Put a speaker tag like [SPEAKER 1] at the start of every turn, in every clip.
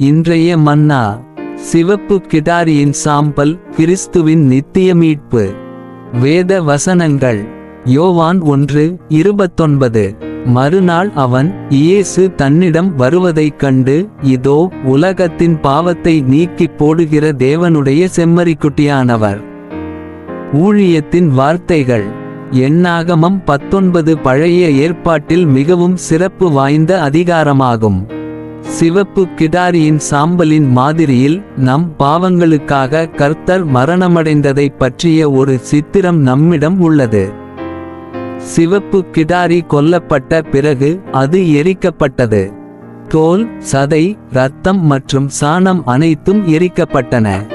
[SPEAKER 1] இன்றைய மன்னா சிவப்பு கிடாரியின் சாம்பல் கிறிஸ்துவின் நித்திய மீட்பு. வேத வசனங்கள் யோவான் ஒன்று இருபத்தொன்பது. மறுநாள் அவன் இயேசு தன்னிடம் வருவதைக் கண்டு இதோ உலகத்தின் பாவத்தை நீக்கிப் போடுகிற தேவனுடைய செம்மறிக்குட்டியானவர். ஊழியத்தின் வார்த்தைகள் எண்ணாகமம் பத்தொன்பது பழைய ஏற்பாட்டில் மிகவும் சிறப்பு வாய்ந்த அதிகாரமாகும். சிவப்பு கிடாரியின் சாம்பலின் மாதிரியில் நம் பாவங்களுக்காக கர்த்தர் மரணமடைந்ததைப் பற்றிய ஒரு சித்திரம் நம்மிடம் உள்ளது. சிவப்பு கிடாரி கொல்லப்பட்ட பிறகு அது எரிக்கப்பட்டது. தோல் சதை இரத்தம் மற்றும் சாணம் அனைத்தும் எரிக்கப்பட்டன.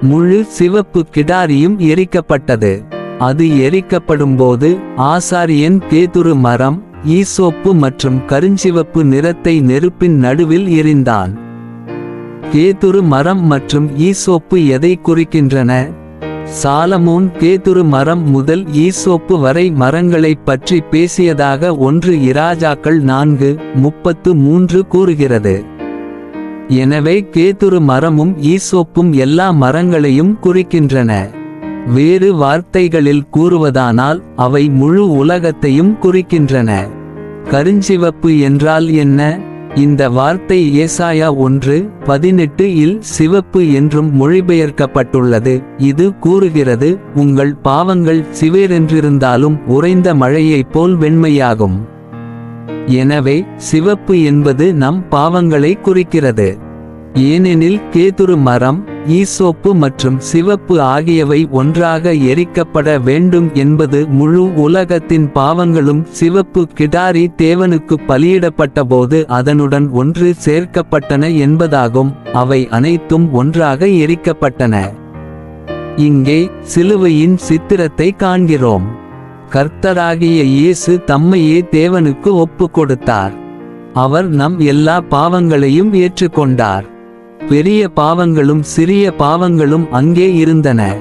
[SPEAKER 1] முழு சிவப்பு கிடாரியும் எரிக்கப்பட்டது. அது எரிக்கப்படும்போது ஆசாரியன் கேதுரு மரம் ஈசோப்பு மற்றும் கருஞ்சிவப்பு நிறத்தை நெருப்பின் நடுவில் எரிந்தான். கேதுரு மரம் மற்றும் ஈசோப்பு எதை குறிக்கின்றன? சாலமோன் கேதுரு மரம் முதல் ஈசோப்பு வரை மரங்களைப் பற்றி பேசியதாக ஒன்று இராஜாக்கள் நான்கு முப்பத்து மூன்று கூறுகிறது. எனவே கேதுரு மரமும் ஈசோப்பும் எல்லா மரங்களையும் குறிக்கின்றன. வேறு வார்த்தைகளில் கூறுவதானால் அவை முழு உலகத்தையும் குறிக்கின்றன. கருஞ்சிவப்பு என்றால் என்ன? இந்த வார்த்தை ஏசாயா ஒன்று பதினெட்டு இல் சிவப்பு என்றும் மொழிபெயர்க்கப்பட்டுள்ளது. இது கூறுகிறது உங்கள் பாவங்கள் சிவேரென்றிருந்தாலும் உறைந்த மழையைப் போல் வெண்மையாகும். எனவே சிவப்பு என்பது நம் பாவங்களை குறிக்கிறது. ஏனெனில் கேதுரு மரம் ஈசோப்பு மற்றும் சிவப்பு ஆகியவை ஒன்றாக எரிக்கப்பட வேண்டும் என்பது முழு உலகத்தின் பாவங்களும் சிவப்பு கிடாரி தேவனுக்கு பலியிடப்பட்டபோது அதனுடன் ஒன்று சேர்க்கப்பட்டன என்பதாகும். அவை அனைத்தும் ஒன்றாக எரிக்கப்பட்டன. இங்கே சிலுவையின் சித்திரத்தை காண்கிறோம். கர்த்தராகிய இயேசு தம்மையே தேவனுக்கு ஒப்பு கொடுத்தார். அவர் நம் எல்லா பாவங்களையும் ஏற்றுக்கொண்டார். பெரிய பாவங்களும் சிறிய பாவங்களும் அங்கே இருந்தன.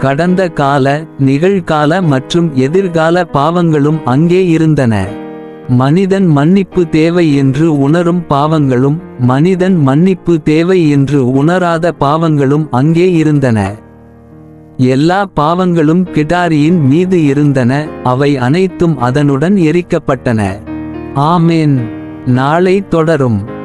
[SPEAKER 1] கடந்த கால நிகழ்கால மற்றும் எதிர்கால பாவங்களும் அங்கே இருந்தன. மனிதன் மன்னிப்பு தேவை என்று உணரும் பாவங்களும் மனிதன் மன்னிப்பு தேவை என்று உணராத பாவங்களும் அங்கே இருந்தன. எல்லா பாவங்களும் கிடாரியின் மீது இருந்தன அவை அனைத்தும் அதனுடன் எரிக்கப்பட்டன. ஆமேன். நாளை தொடரும்.